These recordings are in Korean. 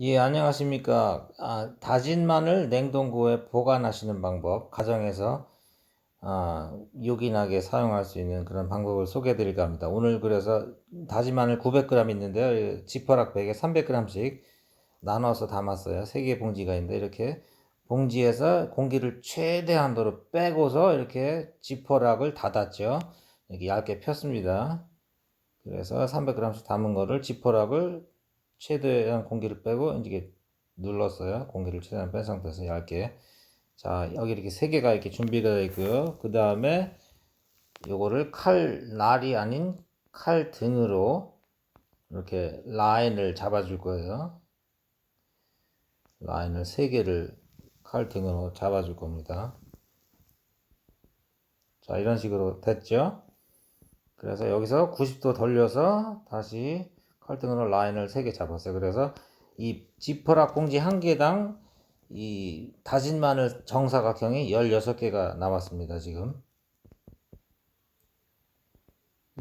예, 안녕하십니까. 아, 다진 마늘 냉동고에 보관하시는 방법, 가정에서 아, 요긴하게 사용할 수 있는 그런 방법을 소개해 드릴까 합니다. 오늘 그래서 다진 마늘 900g 있는데요. 지퍼락 백에 300g씩 나눠서 담았어요. 세개 봉지가 있는데 이렇게 봉지에서 공기를 최대한도로 빼고서 이렇게 지퍼락을 닫았죠. 이렇게 얇게 폈습니다. 그래서 300g씩 담은 거를 지퍼락을 최대한 공기를 빼고 이렇게 눌렀어요. 공기를 최대한 뺀 상태에서 얇게. 자, 여기 이렇게 세 개가 이렇게 준비가 되어 있고요. 그 다음에 요거를 칼 날이 아닌 칼 등으로 이렇게 라인을 잡아줄 거예요. 라인을 세 개를 칼 등으로 잡아줄 겁니다. 자, 이런 식으로 됐죠? 그래서 여기서 90도 돌려서 다시 칼등으로 라인을 3개 잡았어요. 그래서 이 지퍼락 봉지 한 개당 이 다진 마늘 정사각형이 16개가 남았습니다. 지금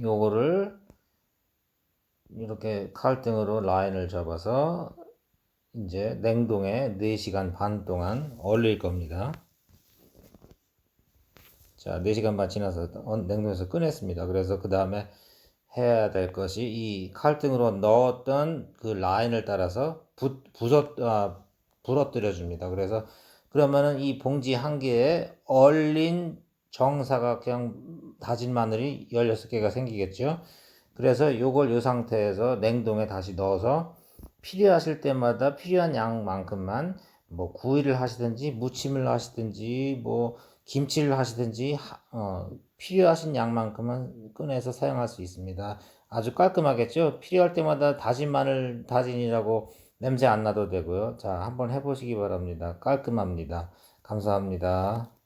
요거를 이렇게 칼등으로 라인을 잡아서 이제 냉동에 4시간 반 동안 얼릴 겁니다. 자, 4시간 반 지나서 냉동에서 꺼냈습니다. 그래서 그 다음에 해야 될 것이 이 칼등으로 넣었던 그 라인을 따라서 부, 부서, 아, 부러뜨려 줍니다. 그래서 그러면은 이 봉지 한 개에 얼린 정사각형 다진 마늘이 16개가 생기겠죠. 그래서 요걸 요 상태에서 냉동에 다시 넣어서 필요하실 때마다 필요한 양만큼만 뭐 구이를 하시든지 무침을 하시든지 뭐 김치를 하시든지 어, 필요하신 양만큼은 꺼내서 사용할 수 있습니다. 아주 깔끔하겠죠? 필요할 때마다 다진 마늘 다진이라고 냄새 안 나도 되고요. 자, 한번 해보시기 바랍니다. 깔끔합니다. 감사합니다.